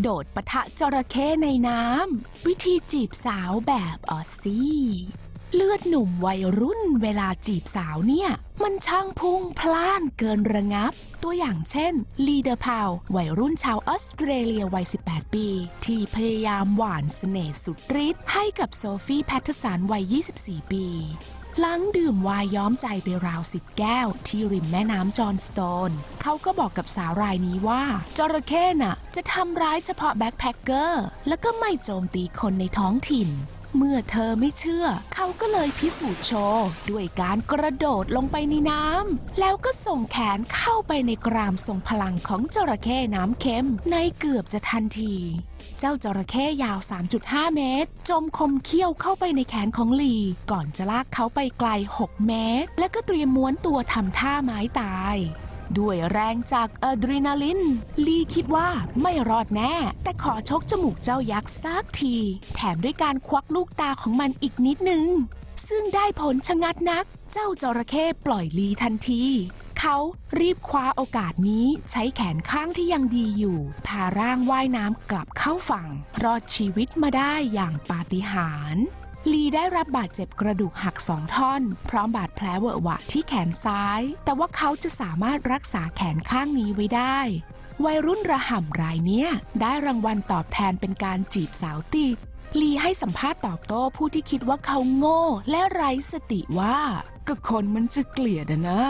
โดดปะทะจระเข้ในน้ำ วิธีจีบสาวแบบออสซี่ เลือดหนุ่มวัยรุ่นเวลาจีบสาวเนี่ย มันช่างพุ่งพล่านเกินระงับ ตัวอย่างเช่น ลีเดอร์พาววัยรุ่นชาวออสเตรเลียวัย 18 ปี ที่พยายามหวานเสน่ห์สุดฤทธิ์ให้กับโซฟีแพทเทอร์สันวัย 24 ปี หลังดื่มวายย้อมใจไปราวสิบแก้ว ที่ริมแม่น้ำจอห์นสโตน เขาก็บอกกับสาวรายนี้ว่าจระเข้น่ะ จะทำร้ายเฉพาะแบ็คแพคเกอร์ แล้วก็ไม่โจมตีคนในท้องถิ่น เมื่อเธอไม่เชื่อ เขาก็เลยพิสูจน์โชว์ด้วยการกระโดดลงไปในน้ำแล้วก็ส่งแขนเข้าไปในกรามทรงพลังของจระเข้น้ำเค็มในเกือบจะทันทีเจ้าจระเข้ยาว 3.5 เมตร จมคมเขี้ยวเข้าไปในแขนของลี ก่อนจะลากเขาไปไกล 6 เมตร และก็เตรียมม้วนตัวทำท่าไม้ตาย ด้วยแรงจากอะดรีนาลิน ลีคิดว่าไม่รอดแน่ แต่ขอชกจมูกเจ้ายักษ์ซักที แถมด้วยการควักลูกตาของมันอีกนิดนึง ซึ่งได้ผลชะงัดนัก เจ้าจระเข้ปล่อยลีทันที เขารีบคว้าโอกาสนี้ใช้แขนข้างที่ยังดีอยู่ พาร่างว่ายน้ำกลับเข้าฝั่ง รอดชีวิตมาได้อย่างปาฏิหาริย์ลีได้รับบาดเจ็บกระดูกหักสองท่อน พร้อมบาดแผลเวอะหวะที่แขนซ้าย แต่ว่าเขาจะสามารถรักษาแขนข้างนี้ไว้ได้ วัยรุ่นระห่ำรายเนี้ยได้รางวัลตอบแทนเป็นการจีบสาวติดลีให้สัมภาษณ์ตอบโต้ผู้ที่คิดว่าเขาโง่และไร้สติว่า ก็คนมันจะเกลียดอะนะ